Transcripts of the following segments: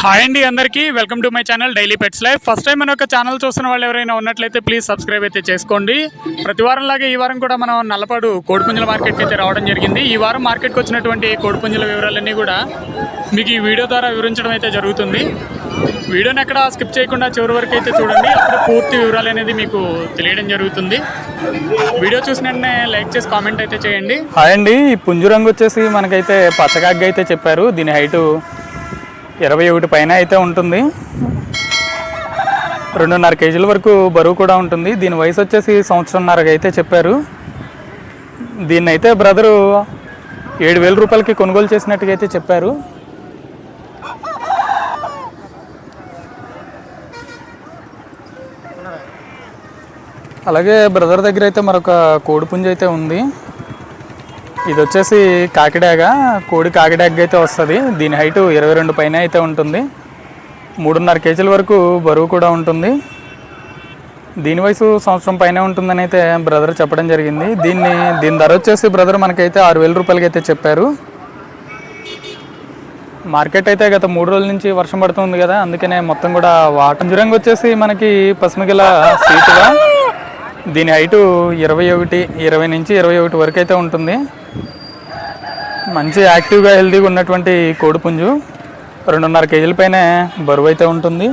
Hi అండి అందరికీ. Welcome to my channel daily pets life. First time మన ఒక ఛానల్ చూస్తున్న వాళ్ళు ఎవరైనా ఉన్నట్లయితే ప్లీజ్ సబ్స్క్రైబ్ అయితే చేసుకోండి. ప్రతి వారం లాగా ఈ వారం కూడా మనం నల్లపాడు కోడిపుంజల మార్కెట్కి అయితే రావడం జరిగింది. ఈ వారం మార్కెట్కి వచ్చినటువంటి కోడిపుంజల వివరాలన్నీ కూడా మీకు ఈ వీడియో ద్వారా వివరించడం అయితే జరుగుతుంది. వీడియోని ఎక్కడ స్కిప్ చేయకుండా చివరి వరకు అయితే చూడండి. అప్పుడు పూర్తి వివరాలు అనేది మీకు తెలియడం జరుగుతుంది. వీడియో చూసిన వెంటనే లైక్ చేసి కామెంట్ అయితే చేయండి. హాయ్ అండి. ఈ పుంజు రంగు వచ్చేసి మనకైతే పచ్చగాగ్గా అయితే చెప్పారు. దీని హైటు ఇరవై ఒకటి పైన అయితే ఉంటుంది. రెండున్నర కేజీల వరకు బరువు కూడా ఉంటుంది. దీని వయసు వచ్చేసి సంవత్సరంన్నరగా అయితే చెప్పారు. దీన్ని అయితే బ్రదరు ఏడు వేల రూపాయలకి కొనుగోలు చేసినట్టుగా అయితే చెప్పారు. అలాగే బ్రదర్ దగ్గర అయితే మరొక కోడిపుంజ అయితే ఉంది. ఇది వచ్చేసి కాకిడాగ కోడి కాకిడాగ అయితే వస్తుంది. దీని హైటు ఇరవై రెండు పైన అయితే ఉంటుంది. మూడున్నర కేజీల వరకు బరువు కూడా ఉంటుంది. దీని వయసు సంవత్సరం పైన ఉంటుందని అయితే బ్రదర్ చెప్పడం జరిగింది. దీన్ని దీని ధర వచ్చేసి బ్రదర్ మనకైతే ఆరు వేల రూపాయలకి అయితే చెప్పారు. మార్కెట్ అయితే గత మూడు రోజుల నుంచి వర్షం పడుతుంది కదా అందుకనే మొత్తం కూడా వాటర్. జురంగి వచ్చేసి మనకి పసుమిగిల సీటుగా దీని హైటు ఇరవై ఒకటి ఇరవై నుంచి ఇరవై ఒకటి వరకు అయితే ఉంటుంది. మంచి యాక్టివ్గా హెల్తీగా ఉన్నటువంటి కోడిపుంజు రెండున్నర కేజీల పైన బరువు అయితే ఉంటుంది.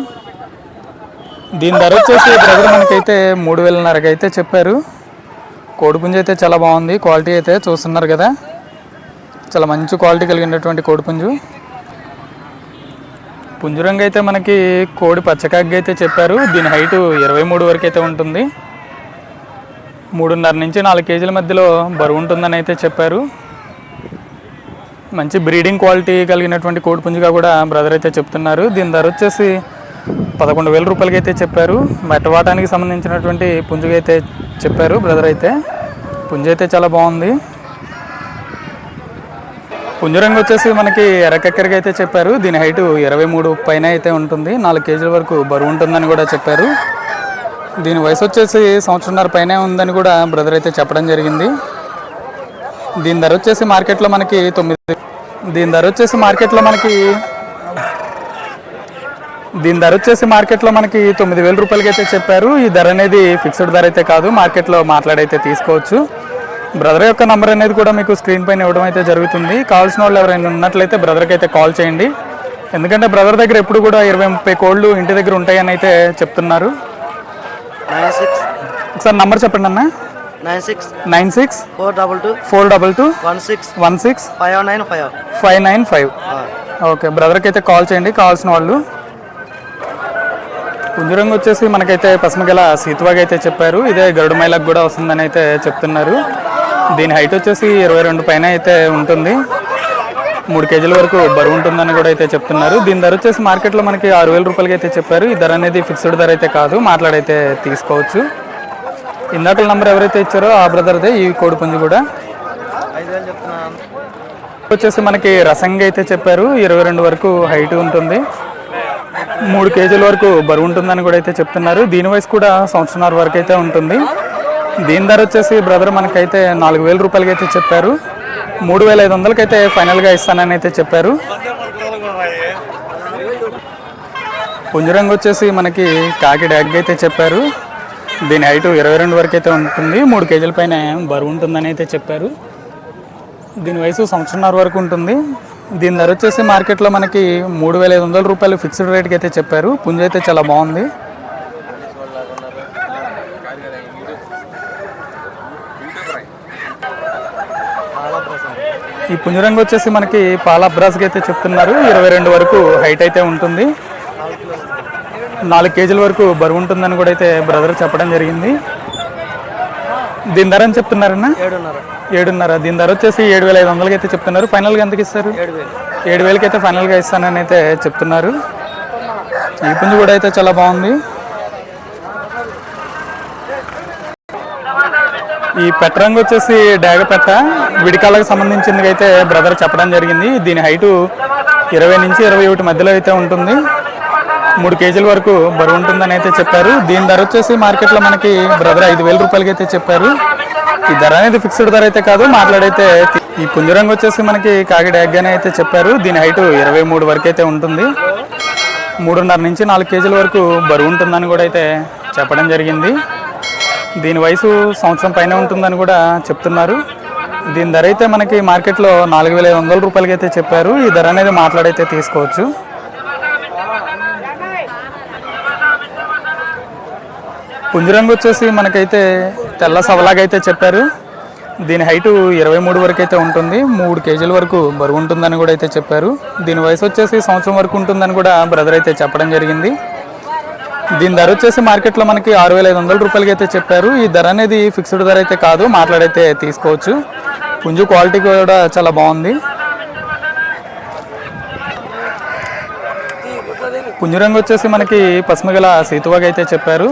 దీని ధర వచ్చేసి బ్రదర్ మనకైతే మూడు వేలన్నరకు అయితే చెప్పారు. కోడిపుంజు అయితే చాలా బాగుంది. క్వాలిటీ అయితే చూస్తున్నారు కదా. చాలా మంచి క్వాలిటీ కలిగినటువంటి కోడిపుంజు. పుంజురంగు అయితే మనకి కోడి పచ్చకాగ్గా అయితే చెప్పారు. దీని హైటు ఇరవై మూడు వరకు అయితే ఉంటుంది. మూడున్నర నుంచి నాలుగు కేజీల మధ్యలో బరువు ఉంటుందని అయితే చెప్పారు. మంచి బ్రీడింగ్ క్వాలిటీ కలిగినటువంటి కోడి పుంజుగా కూడా బ్రదర్ అయితే చెప్తున్నారు. దీని ధర వచ్చేసి పదకొండు వేల రూపాయలకి అయితే చెప్పారు. మెట్టవాటానికి సంబంధించినటువంటి పుంజుగా అయితే చెప్పారు బ్రదర్ అయితే. పుంజు అయితే చాలా బాగుంది. పుంజరంగు వచ్చేసి మనకి ఎరకెక్కరిగా అయితే చెప్పారు. దీని హైటు ఇరవై మూడు పైన అయితే ఉంటుంది. నాలుగు కేజీల వరకు బరువు ఉంటుందని కూడా చెప్పారు. దీని వయసు వచ్చేసి సంవత్సరంన్నర పైనే ఉందని కూడా బ్రదర్ అయితే చెప్పడం జరిగింది. దీని ధర వచ్చేసి మార్కెట్లో మనకి తొమ్మిది దీని ధర వచ్చేసి మార్కెట్లో మనకి దీని ధర వచ్చేసి మార్కెట్లో మనకి తొమ్మిది వేల రూపాయలకి అయితే చెప్పారు. ఈ ధర అనేది ఫిక్స్డ్ ధర అయితే కాదు. మార్కెట్లో మాట్లాడైతే తీసుకోవచ్చు. బ్రదర్ యొక్క నంబర్ అనేది కూడా మీకు స్క్రీన్ పైన ఇవ్వడం అయితే జరుగుతుంది. కావాల్సిన వాళ్ళు ఎవరైనా ఉన్నట్లయితే బ్రదర్కి అయితే కాల్ చేయండి. ఎందుకంటే బ్రదర్ దగ్గర ఎప్పుడు కూడా ఇరవై ముప్పై కోళ్ళు ఇంటి దగ్గర ఉంటాయని అయితే చెప్తున్నారు. నైన్ సిక్స్ ఒకసారి నంబర్ చెప్పండి అన్న. Nine six nine six four double two four double two one six one six five nine five five nine five okay బ్రదర్కి అయితే కాల్ చేయండి కావాల్సిన వాళ్ళు. పుంజురంగు వచ్చేసి మనకైతే పసుమగల సీతువాగా అయితే చెప్పారు. ఇదే గరుడు మైలకు కూడా వస్తుందని అయితే చెప్తున్నారు. దీని హైట్ వచ్చేసి ఇరవై రెండు పైన అయితే ఉంటుంది. మూడు కేజీల వరకు బరువు ఉంటుందని కూడా అయితే చెప్తున్నారు. దీని ధర వచ్చేసి మార్కెట్లో మనకి ఆరు వేల రూపాయలకి అయితే చెప్పారు. ఈ ధర అనేది ఫిక్స్డ్ ధర అయితే కాదు మాట్లాడైతే తీసుకోవచ్చు. ఇందాక నంబర్ ఎవరైతే ఇచ్చారో ఆ బ్రదర్దే ఈ కోడి పుంజు కూడా. వచ్చేసి మనకి రసంగా అయితే చెప్పారు. ఇరవై రెండు వరకు హైట్ ఉంటుంది. మూడు కేజీల వరకు బరువు ఉంటుందని కూడా అయితే చెప్తున్నారు. దీని వయసు కూడా సంవత్సరాల వరకు అయితే ఉంటుంది. దీని ధర వచ్చేసి బ్రదర్ మనకైతే నాలుగు వేల రూపాయలకి అయితే చెప్పారు. మూడు వేల ఐదు వందలకైతే ఫైనల్గా ఇస్తానని అయితే చెప్పారు. పుంజరంగు వచ్చేసి మనకి కాకి డ్యాగ్ అయితే చెప్పారు. దీని హైట్ ఇరవై రెండు వరకు అయితే ఉంటుంది. మూడు కేజీల పైన బరువు ఉంటుందని అయితే చెప్పారు. దీని వయసు సంవత్సరంన్నర వరకు ఉంటుంది. దీని ధర వచ్చేసి మార్కెట్లో మనకి మూడు వేల ఐదు వందల రూపాయలు ఫిక్స్డ్ రేట్కి అయితే చెప్పారు. పుంజ అయితే చాలా బాగుంది. ఈ పుంజరంగు వచ్చేసి మనకి పాల అబ్రాస్కి అయితే చెప్తున్నారు. ఇరవై రెండు వరకు హైట్ అయితే ఉంటుంది. నాలుగు కేజీల వరకు బరువు ఉంటుందని కూడా అయితే బ్రదర్ చెప్పడం జరిగింది. దీని ధర అని చెప్తున్నారన్నా? ఏడున్నర. దీని ధర వచ్చేసి ఏడు వేల ఐదు వందలకి అయితే చెప్తున్నారు. ఫైనల్గా ఎంతకి ఇస్తారు? ఏడు వేలకి అయితే ఫైనల్గా ఇస్తానని అయితే చెప్తున్నారు. ఈ పుంజు కూడా అయితే చాలా బాగుంది. ఈ పెట్ట రంగు వచ్చేసి డాగ పెట్ట. విడికాలకు సంబంధించింది అయితే బ్రదర్ చెప్పడం జరిగింది. దీని హైటు ఇరవై నుంచి ఇరవై ఒకటి మధ్యలో అయితే ఉంటుంది. మూడు కేజీల వరకు బరువు ఉంటుందని అయితే చెప్పారు. దీని ధర వచ్చేసి మార్కెట్లో మనకి బ్రదర్ ఐదు వేల రూపాయలకి అయితే చెప్పారు. ఈ ధర అనేది ఫిక్స్డ్ ధర అయితే కాదు. మాట్లాడైతే ఈ పుంజరంగు వచ్చేసి మనకి కాకిడ ఎగ్గానే అయితే చెప్పారు. దీని హైట్ ఇరవై మూడు వరకు అయితే ఉంటుంది. మూడున్నర నుంచి నాలుగు కేజీల వరకు బరువు ఉంటుందని కూడా అయితే చెప్పడం జరిగింది. దీని వయసు సంవత్సరం పైన ఉంటుందని కూడా చెప్తున్నారు. దీని ధర అయితే మనకి మార్కెట్లో నాలుగు వేల ఐదు వందల రూపాయలకి అయితే చెప్పారు. ఈ ధర అనేది మాట్లాడైతే తీసుకోవచ్చు. పుంజరంగు వచ్చేసి మనకైతే తెల్ల సవలాగైతే అయితే చెప్పారు. దీని హైటు ఇరవై మూడు వరకు అయితే ఉంటుంది. మూడు కేజీల వరకు బరువు ఉంటుందని కూడా అయితే చెప్పారు. దీని వయసు వచ్చేసి సంవత్సరం వరకు ఉంటుందని కూడా బ్రదర్ అయితే చెప్పడం జరిగింది. దీని ధర వచ్చేసి మార్కెట్లో మనకి ఆరు వేల ఐదు వందల రూపాయలకి అయితే చెప్పారు. ఈ ధర అనేది ఫిక్స్డ్ ధర అయితే కాదు మాట్లాడైతే తీసుకోవచ్చు. పుంజు క్వాలిటీ కూడా చాలా బాగుంది. పుంజు రంగు వచ్చేసి మనకి పసుమగల సీతువాగా అయితే చెప్పారు.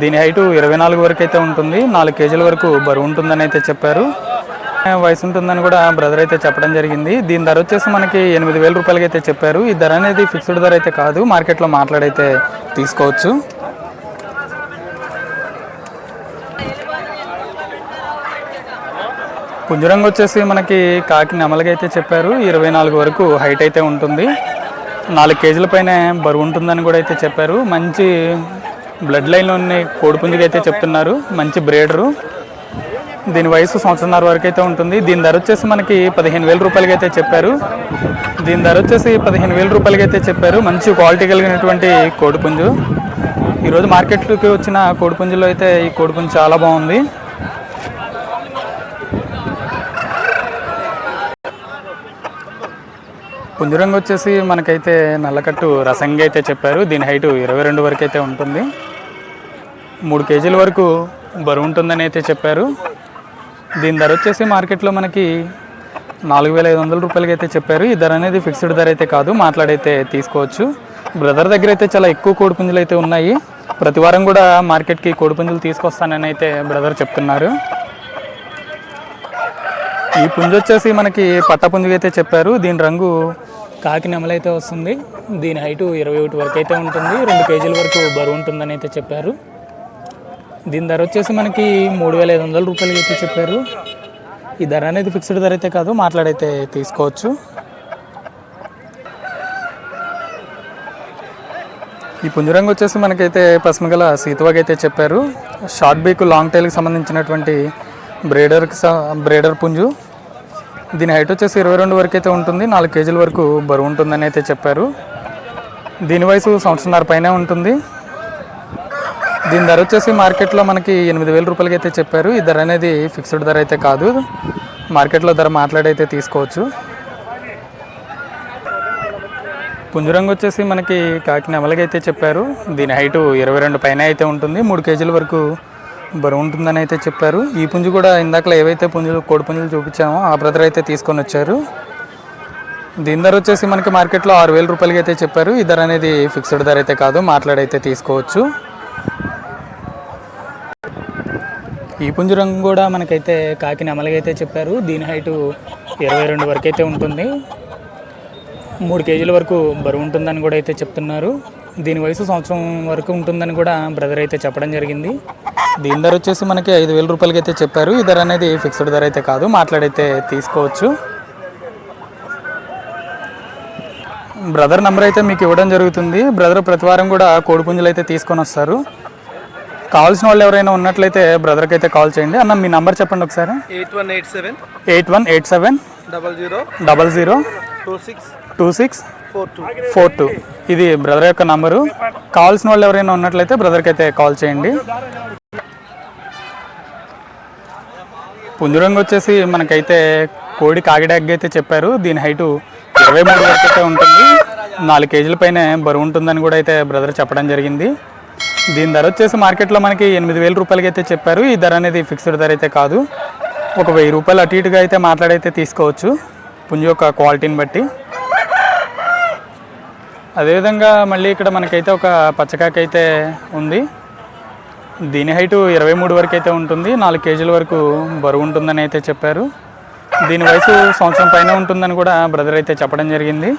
దీని హైటు ఇరవై నాలుగు వరకు అయితే ఉంటుంది. నాలుగు కేజీల వరకు బరువు ఉంటుందని అయితే చెప్పారు. వయసు ఉంటుందని కూడా బ్రదర్ అయితే చెప్పడం జరిగింది. దీని ధర వచ్చేసి మనకి ఎనిమిది వేల రూపాయలకి అయితే చెప్పారు. ఈ ధర అనేది ఫిక్స్డ్ ధర అయితే కాదు. మార్కెట్లో మాట్లాడైతే తీసుకోవచ్చు. పుంజరంగు వచ్చేసి మనకి కాకి నెమలకి అయితే చెప్పారు. ఇరవై నాలుగు వరకు హైట్ అయితే ఉంటుంది. నాలుగు కేజీల పైన బరువు ఉంటుందని కూడా అయితే చెప్పారు. మంచి బ్లడ్ లైన్లో ఉన్న అయితే చెప్తున్నారు. మంచి బ్రేడరు. దీని వయసు సంవత్సరంన్నర వరకు అయితే ఉంటుంది. దీని ధర వచ్చేసి మనకి పదిహేను వేల రూపాయలకి అయితే చెప్పారు. దీని ధర వచ్చేసి పదిహేను వేల రూపాయలకి అయితే చెప్పారు. మంచి క్వాలిటీ కలిగినటువంటి కోడిపుంజు. ఈరోజు మార్కెట్లోకి వచ్చిన కోడిపుంజులో అయితే ఈ కోడిపుంజు చాలా బాగుంది. పుంజురంగు వచ్చేసి మనకైతే నల్లకట్టు రసంగి అయితే చెప్పారు. దీని హైటు ఇరవై రెండు వరకు అయితే ఉంటుంది. మూడు కేజీల వరకు బరువు ఉంటుందని అయితే చెప్పారు. దీని ధర వచ్చేసి మార్కెట్లో మనకి నాలుగు వేల ఐదు వందల రూపాయలకి అయితే చెప్పారు. ఈ ధర అనేది ఫిక్స్డ్ ధర అయితే కాదు మాట్లాడైతే తీసుకోవచ్చు. బ్రదర్ దగ్గర అయితే చాలా ఎక్కువ కోడిపుంజులు అయితే ఉన్నాయి. ప్రతి వారం కూడా మార్కెట్కి కోడిపుంజులు తీసుకొస్తానని అయితే బ్రదర్ చెప్తున్నారు. ఈ పుంజు వచ్చేసి మనకి పట్టపుంజు అయితే చెప్పారు. దీని రంగు కాకి నెమలైతే వస్తుంది. దీని హైటు ఇరవై ఒకటి వరకు అయితే ఉంటుంది. రెండు కేజీల వరకు బరువు ఉంటుందని అయితే చెప్పారు. దీని ధర వచ్చేసి మనకి మూడు వేల ఐదు వందల రూపాయలకి అయితే చెప్పారు. ఈ ధర అనేది ఫిక్స్డ్ ధర అయితే కాదు మాట్లాడైతే తీసుకోవచ్చు. ఈ పుంజరంగు వచ్చేసి మనకైతే పసుమగల సీతువాగా అయితే చెప్పారు. షార్ట్ బీక్ లాంగ్ టైల్కి సంబంధించినటువంటి బ్రేడర్కి బ్రేడర్ పుంజు. దీని హైట్ వచ్చేసి ఇరవై రెండు వరకు అయితే ఉంటుంది నాలుగు కేజీల వరకు బరువు ఉంటుందని అయితే చెప్పారు. దీని వయసు సంవత్సరంన్నర పైనే ఉంటుంది. దీని ధర వచ్చేసి మార్కెట్లో మనకి ఎనిమిది వేల రూపాయలకి అయితే చెప్పారు. ఈ ధర అనేది ఫిక్స్డ్ ధర అయితే కాదు. మార్కెట్లో ధర మాట్లాడైతే తీసుకోవచ్చు. పుంజరంగు వచ్చేసి మనకి కాకి నెమలకి అయితే చెప్పారు. దీని హైటు ఇరవై రెండు పైన అయితే ఉంటుంది. మూడు కేజీల వరకు బరువు ఉంటుందని అయితే చెప్పారు. ఈ పుంజు కూడా ఇందాకలో ఏవైతే పుంజులు కోడి పుంజులు చూపించామో ఆ బ్రదర్ అయితే తీసుకొని వచ్చారు. దీని ధర వచ్చేసి మనకి మార్కెట్లో ఆరు వేల రూపాయలకి అయితే చెప్పారు. ఈ ధర అనేది ఫిక్స్డ్ ధర అయితే కాదు. మాట్లాడైతే తీసుకోవచ్చు. ఈ పుంజరం కూడా మనకైతే కాకి నెమలగైతే చెప్పారు. దీని హైటు ఇరవై రెండు వరకు అయితే ఉంటుంది. మూడు కేజీల వరకు బరువు ఉంటుందని కూడా అయితే చెప్తున్నారు. దీని వయసు సంవత్సరం వరకు ఉంటుందని కూడా బ్రదర్ అయితే చెప్పడం జరిగింది. దీని ధర వచ్చేసి మనకి ఐదు వేల రూపాయలకి అయితే చెప్పారు. ఈ ధర అనేది ఫిక్స్డ్ ధర అయితే కాదు. మాట్లాడైతే తీసుకోవచ్చు. బ్రదర్ నెంబర్ అయితే మీకు ఇవ్వడం జరుగుతుంది. బ్రదర్ ప్రతివారం కూడా కోడిపుంజులు అయితే తీసుకొని వస్తారు. కావాల్సిన వాళ్ళు ఎవరైనా ఉన్నట్లయితే బ్రదర్కి అయితే కాల్ చేయండి. అన్న మీ నంబర్ చెప్పండి ఒకసారి. Eight one eight seven. Eight one eight seven. Double zero. Double zero. Two six. Two six. Four two. Four two. ఇది బ్రదర్ యొక్క నంబరు కావాల్సిన వాళ్ళు ఎవరైనా ఉన్నట్లయితే బ్రదర్కి అయితే కాల్ చేయండి. పుంజురంగు వచ్చేసి మనకైతే కోడి కాకిడాగ్ అయితే చెప్పారు. దీని హైటు ఇరవై మూడు వరకు అయితే ఉంటుంది. నాలుగు కేజీల పైన బరువు ఉంటుందని కూడా అయితే బ్రదర్ చెప్పడం జరిగింది. దీని ధర వచ్చేసి మార్కెట్లో మనకి ఎనిమిది వేల రూపాయలకి అయితే చెప్పారు. ఈ ధర అనేది ఫిక్స్డ్ ధర అయితే కాదు. ఒక వెయ్యి రూపాయలు అటు ఇటుగా అయితే మాట్లాడైతే తీసుకోవచ్చు. పుంజు యొక్క క్వాలిటీని బట్టి. అదేవిధంగా మళ్ళీ ఇక్కడ మనకైతే ఒక పచ్చకాకి అయితే ఉంది. దీని హైటు ఇరవై మూడు వరకు అయితే ఉంటుంది. నాలుగు కేజీల వరకు బరువు ఉంటుందని అయితే చెప్పారు. దీని వయసు సంవత్సరం పైన ఉంటుందని కూడా బ్రదర్ అయితే చెప్పడం జరిగింది.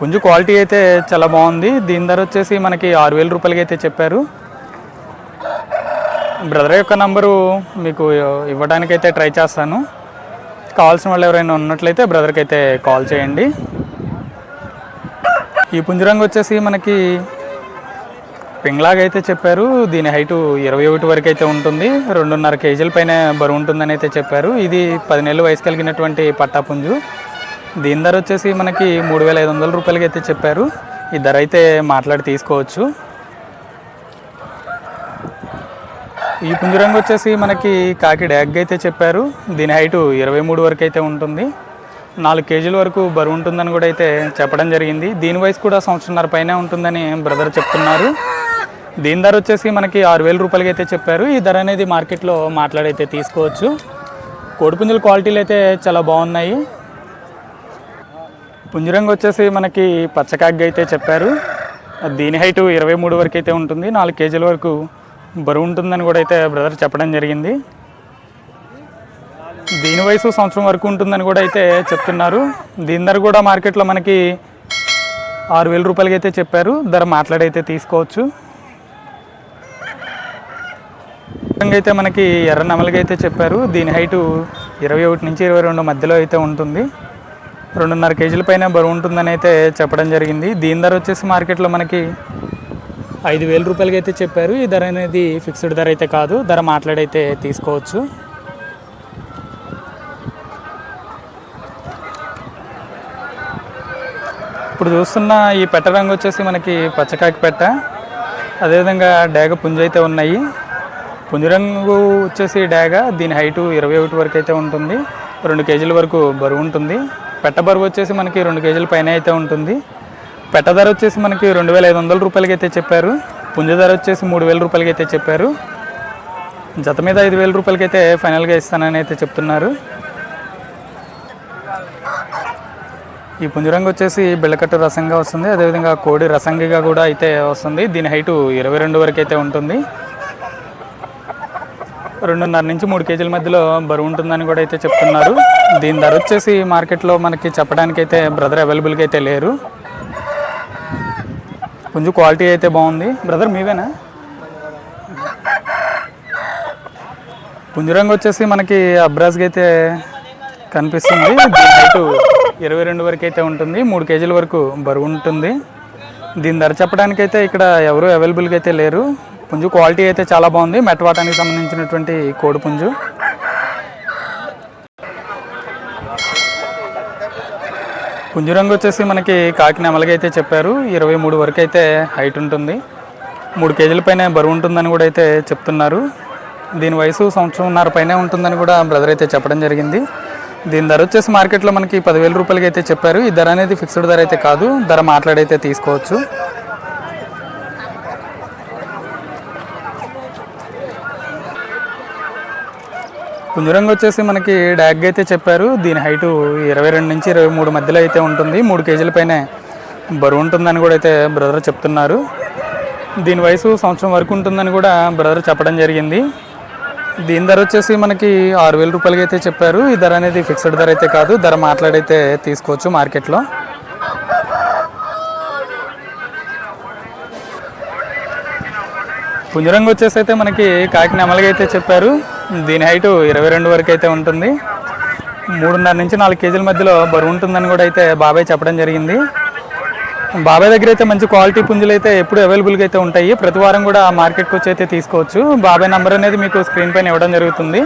పుంజు క్వాలిటీ అయితే చాలా బాగుంది. దీని ధర వచ్చేసి మనకి ఆరు వేల రూపాయలకి అయితే చెప్పారు. బ్రదర్ యొక్క నంబరు మీకు ఇవ్వడానికైతే ట్రై చేస్తాను. కావాల్సిన వాళ్ళు ఎవరైనా ఉన్నట్లయితే బ్రదర్కి అయితే కాల్ చేయండి. ఈ పుంజరంగు వచ్చేసి మనకి పింగ్లాగ్ అయితే చెప్పారు. దీని హైటు ఇరవై ఒకటి వరకు అయితే ఉంటుంది. రెండున్నర కేజీల పైన బరువు ఉంటుందని అయితే చెప్పారు. ఇది పది నెలలు వయసు కలిగినటువంటి పట్టా పుంజు. దీని ధర వచ్చేసి మనకి మూడు వేల ఐదు వందల రూపాయలకి అయితే చెప్పారు. ఈ ధర అయితే మాట్లాడి తీసుకోవచ్చు. ఈ పుంజరంగు వచ్చేసి మనకి కాకి డ్యాగ్ అయితే చెప్పారు. దీని హైటు ఇరవై మూడు వరకు అయితే ఉంటుంది. నాలుగు కేజీల వరకు బరువు ఉంటుందని కూడా అయితే చెప్పడం జరిగింది. దీని వయసు కూడా సంవత్సరంన్నర పైన ఉంటుందని బ్రదర్ చెప్తున్నారు. దీని ధర వచ్చేసి మనకి ఆరు వేల రూపాయలకి అయితే చెప్పారు. ఈ ధర అనేది మార్కెట్లో మాట్లాడైతే తీసుకోవచ్చు. కోడిపుంజుల క్వాలిటీలు అయితే చాలా బాగున్నాయి. పుంజరంగు వచ్చేసి మనకి పచ్చకాగ్గి అయితే చెప్పారు. దీని హైటు ఇరవై మూడు వరకు అయితే ఉంటుంది. నాలుగు కేజీల వరకు బరువు ఉంటుందని కూడా అయితే బ్రదర్ చెప్పడం జరిగింది. దీని వయసు సంవత్సరం వరకు ఉంటుందని కూడా అయితే చెప్తున్నారు. దీని ధర కూడా మార్కెట్లో మనకి ఆరు వేల రూపాయలకి అయితే చెప్పారు. ధర మాట్లాడైతే తీసుకోవచ్చు. అయితే మనకి ఎర్ర నెమలిగా అయితే చెప్పారు. దీని హైటు ఇరవై ఒకటి నుంచి ఇరవై రెండు మధ్యలో అయితే ఉంటుంది. రెండున్నర కేజీల పైన బరువు ఉంటుందని అయితే చెప్పడం జరిగింది. దీని ధర వచ్చేసి మార్కెట్లో మనకి ఐదు వేల రూపాయలకి అయితే చెప్పారు. ఈ ధర అనేది ఫిక్స్డ్ ధర అయితే కాదు. ధర మాట్లాడైతే తీసుకోవచ్చు. ఇప్పుడు చూస్తున్న ఈ పెట్ట రంగు వచ్చేసి మనకి పచ్చకాకి పెట్ట. అదేవిధంగా డేగ పుంజు అయితే ఉన్నాయి. పుంజు రంగు వచ్చేసి డేగ దీని హైటు ఇరవై ఒకటి వరకు అయితే ఉంటుంది. రెండు కేజీల వరకు బరువు ఉంటుంది. పెట్ట బరువు వచ్చేసి మనకి రెండు కేజీల పైన అయితే ఉంటుంది. పెట్ట ధర వచ్చేసి మనకి రెండు వేల ఐదు వందల రూపాయలకి అయితే చెప్పారు. పుంజ ధర వచ్చేసి మూడు వేల రూపాయలకి అయితే చెప్పారు. జత మీద ఐదు వేల రూపాయలకి అయితే ఫైనల్గా ఇస్తానని అయితే చెప్తున్నారు. ఈ పుంజరంగు వచ్చేసి బిళ్ళకట్టు రసంగా వస్తుంది. అదేవిధంగా కోడి రసంగిగా కూడా అయితే వస్తుంది. దీని హైటు ఇరవై రెండు వరకు అయితే ఉంటుంది. రెండున్నర నుంచి మూడు కేజీల మధ్యలో బరువు ఉంటుందని కూడా అయితే చెప్తున్నారు. దీని ధర వచ్చేసి మార్కెట్లో మనకి చెప్పడానికి అయితే బ్రదర్ అవైలబుల్గా అయితే లేరు. కొంచెం క్వాలిటీ అయితే బాగుంది. బ్రదర్ మీవేనా? పుంజరంగు వచ్చేసి మనకి అబ్రాజ్గా అయితే కనిపిస్తుంది. దీని ఇరవై రెండు వరకు అయితే ఉంటుంది. మూడు కేజీల వరకు బరువు ఉంటుంది. దీని ధర చెప్పడానికి అయితే ఇక్కడ ఎవరు అవైలబుల్గా అయితే లేరు. పుంజు క్వాలిటీ అయితే చాలా బాగుంది. మెట్వాటానికి సంబంధించినటువంటి కోడి పుంజు. పుంజురంగు వచ్చేసి మనకి కాకి నెమలకి అయితే చెప్పారు. ఇరవై మూడు వరకు అయితే హైట్ ఉంటుంది. మూడు కేజీల పైన బరువు ఉంటుందని కూడా అయితే చెప్తున్నారు. దీని వయసు సంవత్సరంన్నర పైనే ఉంటుందని కూడా బ్రదర్ అయితే చెప్పడం జరిగింది. దీని ధర వచ్చేసి మార్కెట్లో మనకి పదివేల రూపాయలకి అయితే చెప్పారు. ఈ ధర అనేది ఫిక్స్డ్ ధర అయితే కాదు. ధర మాట్లాడైతే తీసుకోవచ్చు. పుంజరంగు వచ్చేసి మనకి డ్యాగ్ అయితే చెప్పారు. దీని హైటు ఇరవై రెండు నుంచి ఇరవై మూడు మధ్యలో అయితే ఉంటుంది. మూడు కేజీల పైన బరువు ఉంటుందని కూడా అయితే బ్రదర్ చెప్తున్నారు. దీని వయసు సంవత్సరం వరకు ఉంటుందని కూడా బ్రదర్ చెప్పడం జరిగింది. దీని ధర వచ్చేసి మనకి ఆరు వేల రూపాయలకి అయితే చెప్పారు. ఈ ధర అనేది ఫిక్స్డ్ ధర అయితే కాదు. ధర మాట్లాడైతే తీసుకోవచ్చు మార్కెట్లో. పుంజరంగు వచ్చేసి అయితే మనకి కాకినెమలగా అయితే చెప్పారు. దీని హైటు ఇరవై రెండు వరకు అయితే ఉంటుంది. మూడున్నర నుంచి నాలుగు కేజీల మధ్యలో బరువు ఉంటుందని కూడా అయితే బాబాయ్ చెప్పడం జరిగింది. బాబాయ్ దగ్గర అయితే మంచి క్వాలిటీ పుంజులు అయితే ఎప్పుడు అవైలబుల్గా అయితే ఉంటాయి. ప్రతి వారం కూడా మార్కెట్కి వచ్చి అయితే తీసుకోవచ్చు. బాబాయ్ నెంబర్ అనేది మీకు స్క్రీన్ పైన ఇవ్వడం జరుగుతుంది.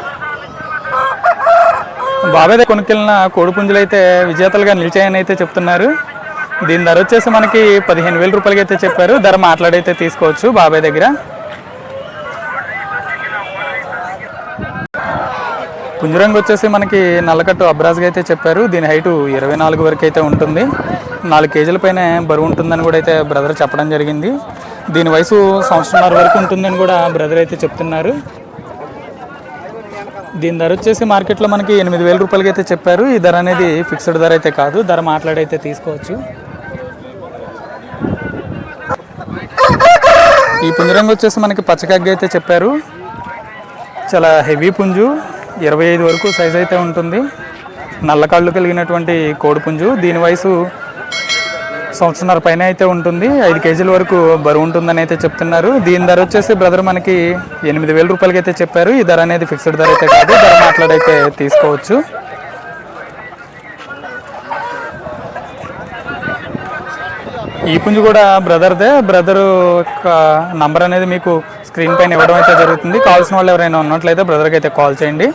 బాబాయ్ దగ్గర కొనుక్కెళ్ళిన కోడి పుంజులు అయితే విజేతలుగా నిలిచాయని అయితే చెప్తున్నారు. దీని ధర వచ్చేసి మనకి పదిహేను వేల రూపాయలకి అయితే చెప్పారు. ధర మాట్లాడైతే తీసుకోవచ్చు బాబాయ్ దగ్గర. పుంజరంగు వచ్చేసి మనకి నల్లకట్టు అబ్రాజ్గా అయితే చెప్పారు. దీని హైటు ఇరవై నాలుగు వరకు అయితే ఉంటుంది. నాలుగు కేజీల పైన బరువు ఉంటుందని కూడా అయితే బ్రదర్ చెప్పడం జరిగింది. దీని వయసు సంవత్సరంన్నర వరకు ఉంటుందని కూడా బ్రదర్ అయితే చెప్తున్నారు. దీని ధర వచ్చేసి మార్కెట్లో మనకి ఎనిమిది వేల రూపాయలకి అయితే చెప్పారు. ఈ ధర అనేది ఫిక్స్డ్ ధర అయితే కాదు. ధర మాట్లాడైతే తీసుకోవచ్చు. ఈ పుంజరంగు వచ్చేసి మనకి పచ్చకగ్గి అయితే చెప్పారు. చాలా హెవీ పుంజు. ఇరవై ఐదు వరకు సైజ్ అయితే ఉంటుంది. నల్ల కళ్ళు కలిగినటువంటి కోడిపుంజు. దీని వయసు సంవత్సరంన్నర పైన అయితే ఉంటుంది. ఐదు కేజీల వరకు బరువు ఉంటుందని అయితే చెప్తున్నారు. దీని ధర వచ్చేసి బ్రదర్ మనకి ఎనిమిది వేల రూపాయలకి అయితే చెప్పారు. ఈ ధర అనేది ఫిక్స్డ్ ధర అయితే కాదు. ధర మాట్లాడైతే తీసుకోవచ్చు. ఈ పుంజు కూడా బ్రదర్దే. బ్రదర్ యొక్క నంబర్ అనేది మీకు స్క్రీన్ పైన ఇవ్వడం అయితే జరుగుతుంది. కావాల్సిన వాళ్ళు ఎవరైనా ఉన్నట్లయితే బ్రదర్కి అయితే కాల్ చేయండి.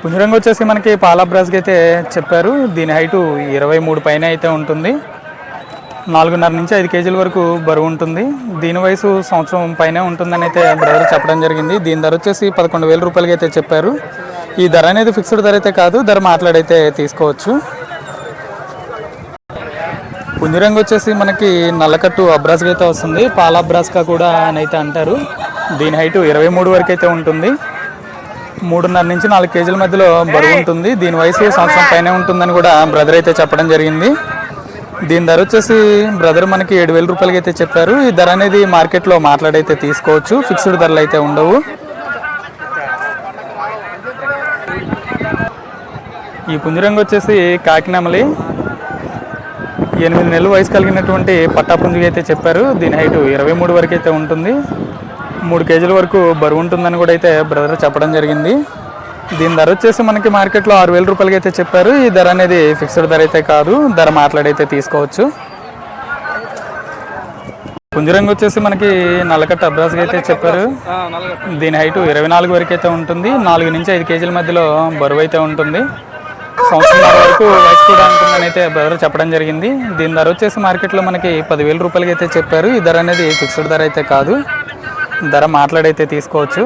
పుంజురంగు వచ్చేసి మనకి పాలా బ్రష్కి అయితే చెప్పారు. దీని హైటు ఇరవై మూడు పైన అయితే ఉంటుంది. నాలుగున్నర నుంచి ఐదు కేజీల వరకు బరువు ఉంటుంది. దీని వయసు సంవత్సరం పైనే ఉంటుందని అయితే బ్రదర్ చెప్పడం జరిగింది. దీని ధర వచ్చేసి పదకొండు వేల రూపాయలకి అయితే చెప్పారు. ఈ ధర అనేది ఫిక్స్డ్ ధర అయితే కాదు. ధర మాట్లాడైతే తీసుకోవచ్చు. పుంజురంగు వచ్చేసి మనకి నల్లకట్టు అబ్రాస్గా అయితే వస్తుంది. పాల అబ్రాస్కా కూడా అని అయితే అంటారు. దీని హైట్ ఇరవై మూడు వరకు అయితే ఉంటుంది. మూడున్నర నుంచి నాలుగు కేజీల మధ్యలో బరువు ఉంటుంది. దీని వయసు సంవత్సరం పైనే ఉంటుందని కూడా బ్రదర్ అయితే చెప్పడం జరిగింది. దీని ధర వచ్చేసి బ్రదర్ మనకి ఏడు వేల రూపాయలకి అయితే చెప్పారు. ఈ ధర అనేది మార్కెట్లో మాట్లాడైతే తీసుకోవచ్చు. ఫిక్స్డ్ ధరలు అయితే ఉండవు. ఈ పుంజరంగు వచ్చేసి కాకినామలి. ఎనిమిది నెలలు వయసు కలిగినటువంటి పట్టా పుంజుగా అయితే చెప్పారు. దీని హైట్ ఇరవై మూడు వరకు అయితే ఉంటుంది. మూడు కేజీల వరకు బరువు ఉంటుందని కూడా అయితే బ్రదర్ చెప్పడం జరిగింది. దీని ధర వచ్చేసి మనకి మార్కెట్లో ఆరు వేల రూపాయలకి అయితే చెప్పారు. ఈ ధర అనేది ఫిక్స్డ్ ధర అయితే కాదు. ధర మాట్లాడైతే తీసుకోవచ్చు. పుంజరంగు వచ్చేసి మనకి నల్లకట్ట అబ్రాస్గా అయితే చెప్పారు. దీని హైట్ ఇరవై నాలుగు వరకు అయితే ఉంటుంది. నాలుగు నుంచి ఐదు కేజీల మధ్యలో బరువు అయితే ఉంటుంది. సంవత్సరం వరకు వయసు కూడా ఉంటుందని అయితే బ్రదర్ చెప్పడం జరిగింది. దీని ధర వచ్చేసి మార్కెట్లో మనకి పదివేల రూపాయలకి అయితే చెప్పారు. ఈ ధర అనేది ఫిక్స్డ్ ధర అయితే కాదు. ధర మాట్లాడైతే తీసుకోవచ్చు.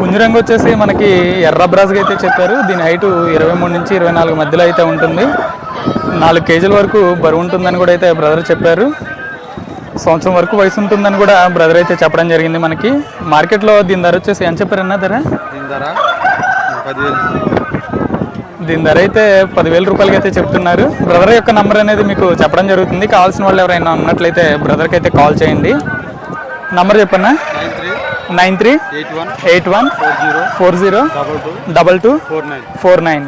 పుంజరంగు వచ్చేసి మనకి ఎర్ర బ్రాస్గా అయితే చెప్పారు. దీని హైట్ ఇరవై మూడు నుంచి ఇరవై నాలుగు మధ్యలో అయితే ఉంటుంది. నాలుగు కేజీల వరకు బరువు ఉంటుందని కూడా అయితే బ్రదర్ చెప్పారు. సంవత్సరం వరకు వయసు ఉంటుందని కూడా బ్రదర్ అయితే చెప్పడం జరిగింది మనకి. మార్కెట్లో దీని ధర వచ్చేసి ఎంత చెప్పారన్నా ధర? దీని ధర పదివేలు. దీని ధర అయితే పదివేల రూపాయలకి అయితే చెప్తున్నారు. బ్రదర్ యొక్క నంబర్ అనేది మీకు చెప్పడం జరుగుతుంది. కావాల్సిన వాళ్ళు ఎవరైనా ఉన్నట్లయితే బ్రదర్కి అయితే కాల్ చేయండి. నంబర్ చెప్పన్నా nine three eight one four zero double two four nine.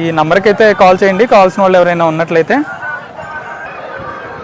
ఈ నంబర్కి అయితే కాల్ చేయండి. కావాల్సిన వాళ్ళు ఎవరైనా ఉన్నట్లయితే